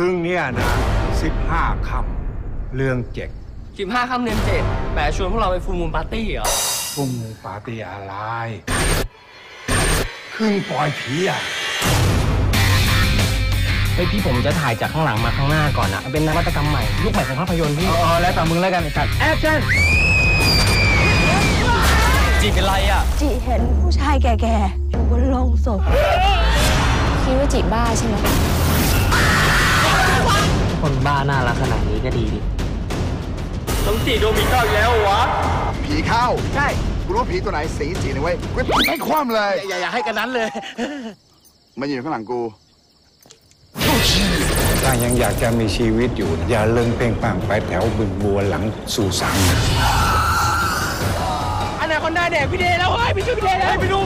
รึ่งเนี่ยนะสิบห้าคำเรื่องเจ็กสิบห้าค่ำเดือนเจ็ดแหมชวนพวกเราไปฟูลมูลปาร์ตี้เหรอพรุ่งนี้ปาร์ตี้อะไร ครึ่งปล่อยผีอะเฮ้ยพี่ผมจะถ่ายจากข้างหลังมาข้างหน้าก่อนอะมันเป็นนวัตกรรมใหม่ยุคใหม่ของภาพยนตร์พี่อ๋อแล้วแต่มึงแล้วกันไอ้สัตว์แอคชั่นจีเป็นไรอะจิเห็นผู้ชายแก่ๆอยู่บนโลงศพคิดว่าจิบ้าใช่ไหม คนบ้าน่ารักขนาดนี้ก็ดีดิน้องจีโดนมีเข้าอีกแล้วเหรอวะ ผีเข้า ใช่กูรู้ว่าผีตัวไหนสีจีนะเว้ยกูไม่คว่ำเลย อย่าอย่าให้กันนั้นเลย มันอยู่ข้างหลังกูถ้ายังอยากจะมีชีวิตอยู่ อย่าเลิงเพ่งปังไปแถวบึงบัวหลังสู่สังนะอันไหนคนหน้าแดกพี่เดย์แล้วเฮ้ยไปช่วยพี่เดย์เลยไปดู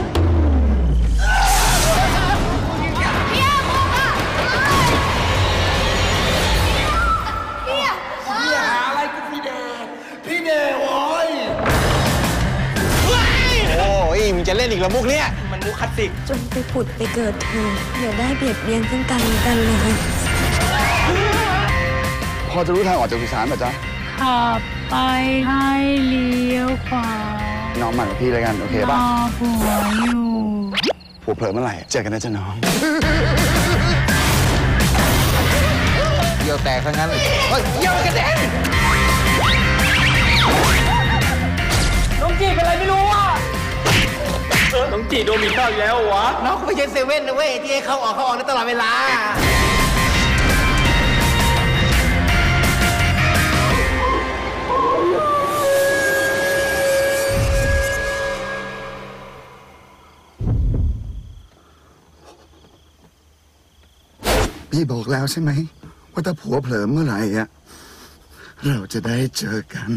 งจะเล่นอีกละมุกเนี่ย มันมุกคลาสสิก จงไปผุดไปเกิดเธออย่าได้เบียดเบียนซึ่งกันและกันเลยพอจะรู้ทางออกจากสุสานป่ะจ๊ะขับไปให้เลี้ยวขวาน้องหมั่นกับพี่เลยกัน โอเคป่ะรอผัวอยู่ผัวเผลอเมื่อไหร่ เจอกันนะจ๊ะน้องเยี่ยวแตกทั้งนั้นเลยเฮ้ยเยี่ยวกระเด็นน้ จีโดนมีเข้าอีกแล้วเหรอวะ น้องก็ไม่ใช่เซเว่นนะเว้ยที่ให้เข้าออกเข้าออกได้ตลอดเวลา พี่บอกแล้วใช่ไหม ว่าถ้าผัวเผลอเมื่อไหร่อะเราจะได้เจอกัน